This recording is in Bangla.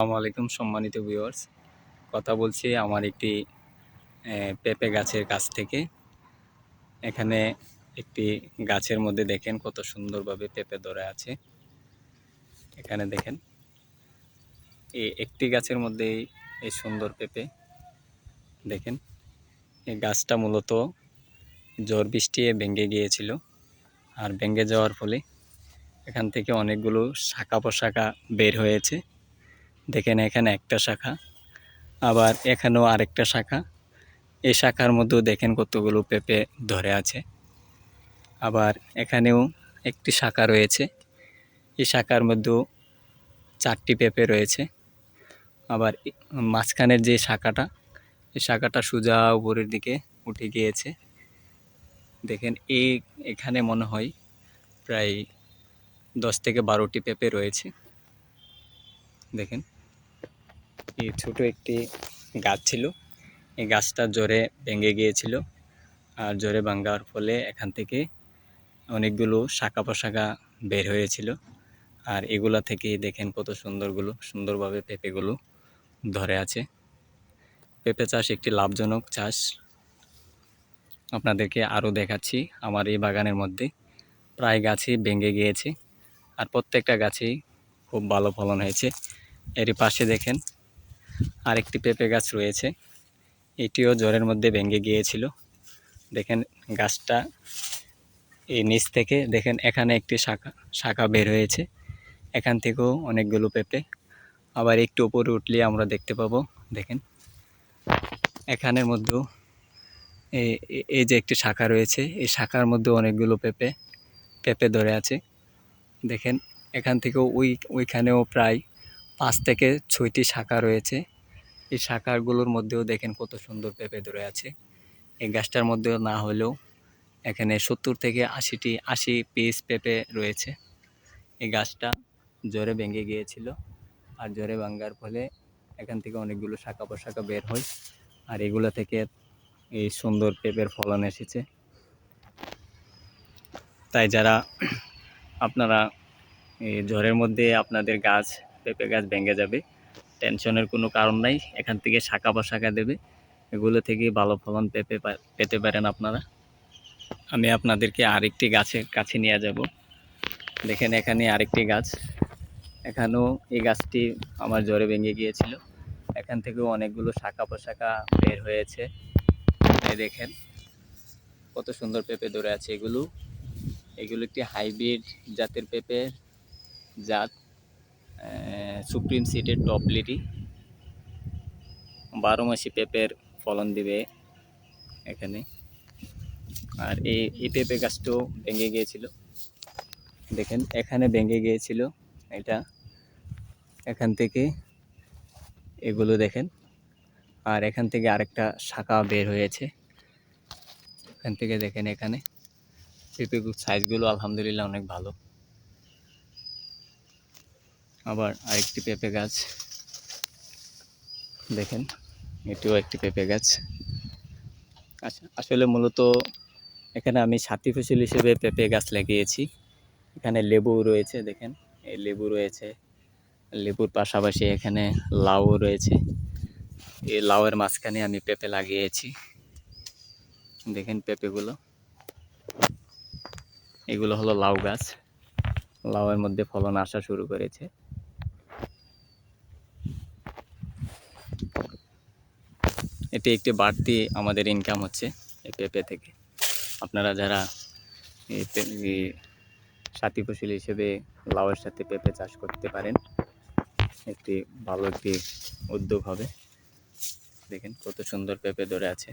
আসসালামু আলাইকুম, সম্মানিত ভিউয়ার্স কথা বলছি আমার একটি পেঁপে গাছের কাছ থেকে। এখানে একটি গাছের মধ্যে দেখেন কত সুন্দরভাবে পেঁপে ধরে আছে। এখানে দেখেন এই একটি গাছের মধ্যেই এই সুন্দর পেঁপে। দেখেন, এই গাছটা মূলত ঝড় বৃষ্টি ভেঙে গিয়েছিল। আর ভেঙে যাওয়ার ফলে এখান থেকে অনেকগুলো শাখা পোশাখা বের হয়েছে। দেখেন এখানে একটা শাখা, আবার এখানেও আরেকটা শাখা। এই শাখার মধ্যেও দেখেন কতগুলো পেঁপে ধরে আছে। আবার এখানেও একটি শাখা রয়েছে। এই শাখার মধ্যেও চারটি পেঁপে রয়েছে। আবার মাঝখানের যে শাখাটা, এই শাখাটা সোজা উপরের দিকে উঠে গিয়েছে। দেখেন এই এখানে মনে হয় প্রায় দশ থেকে বারোটি পেঁপে রয়েছে। দেখেন। ছোট একটি গাছ ছিল। এই গাছটা জোরে ভেঙে গিয়েছিল আর জোরে ভাঙ্গার ফলে এখান থেকে অনেকগুলো শাখা পোশাখা বের হয়েছিল। আর এগুলা থেকে দেখেন কত সুন্দরগুলো, সুন্দরভাবে পেঁপেগুলো ধরে আছে। পেঁপে চাষ একটি লাভজনক চাষ। আপনাদেরকে আরও দেখাচ্ছি আমার এই বাগানের মধ্যে। প্রায় গাছই ভেঙে গিয়েছে আর প্রত্যেকটা গাছেই খুব ভালো ফলন হয়েছে। এর পাশে দেখেন আরেকটি পেঁপে গাছ রয়েছে। এটিও জ্বরের মধ্যে ভেঙে গিয়েছিল। দেখেন গাছটা এই নিচ থেকে, দেখেন এখানে একটি শাখা শাখা বের হয়েছে। এখান থেকেও অনেকগুলো পেঁপে। আবার একটু উপরে উঠলে আমরা দেখতে পাবো, দেখেন। এখানের মধ্যেও এই- যে একটি শাখা রয়েছে, এই শাখার মধ্যে অনেকগুলো পেঁপে পেঁপে ধরে আছে। দেখেন এখান থেকেও ওই, ওইখানেও প্রায় পাঁচ থেকে ছয়টি শাখা রয়েছে। এই শাখাগুলোর মধ্যেও দেখেন কত সুন্দর পেঁপে ধরে আছে। এই গাছটার মধ্যেও না হলেও এখানে সত্তর থেকে আশিটি, আশি পিস পেঁপে রয়েছে। এই গাছটা জ্বরে ভেঙে গিয়েছিল আর জ্বরে ভাঙ্গার ফলে এখান থেকে অনেকগুলো শাখা পোশাখা বের হয় আর এগুলো থেকে এই সুন্দর পেঁপের ফলন এসেছে। তাই যারা আপনারা এই ঝড়ের মধ্যে আপনাদের গাছ পেঁপে গাছ ভেঙে যাবে। টেনশনের কোনো কারণ নাই, এখান থেকে শাখা বা শাখা দেবে। এগুলো থেকে ভালো ফলন পেঁপে পেতে পারেন আপনারা। আমি আপনাদেরকে আরেকটি গাছের কাছে নিয়ে যাব। দেখেন এখানে আরেকটি গাছ। এখানেও এই গাছটি আমার জ্বরে ভেঙে গিয়েছিল। এখান থেকেও অনেকগুলো শাখা পোশাখা বের হয়েছে। দেখেন, কত সুন্দর পেঁপে ধরে আছে এগুলো। এগুলো একটি হাইব্রিড জাতের পেঁপে জাত। সুপ্রিম সিটের টপ লিটি বারো মাসি পেঁপের ফলন দিবে এখানে। আর এই এই পেঁপে গাছটাও ভেঙে গিয়েছিল। দেখেন, এখানে ভেঙে গিয়েছিল এটা। এখান থেকে এগুলো দেখেন। আর এখান থেকে আরেকটা শাখা বের হয়েছে। এখান থেকে দেখেন এখানে। পেঁপে সাইজগুলো আলহামদুলিল্লাহ অনেক ভালো। আবার আরেকটি পেঁপে গাছ। দেখেন, এটিও একটি পেঁপে গাছ। আচ্ছা আসলে মূলত এখানে আমি সাথী ফসল হিসেবে পেঁপে গাছ লাগিয়েছি। এখানে লেবু রয়েছে, দেখেন, এই লেবু রয়েছে। লেবুর পাশাপাশি এখানে লাউ রয়েছে। এই লাউয়ের মাঝখানে আমি পেঁপে লাগিয়েছি। দেখেন পেঁপেগুলো। এগুলো হলো লাউ গাছ। লাউয়ের মধ্যে ফলন আসা শুরু করেছে। এটি একটি বাড়তি আমাদের ইনকাম হচ্ছে এই পেঁপে থেকে। আপনারা যারা সাথী ফসল হিসেবে লাউয়ের সাথে পেঁপে চাষ করতে পারেন, একটি ভালো একটি উদ্যোগ হবে। দেখেন কত সুন্দর পেঁপে ধরে আছে।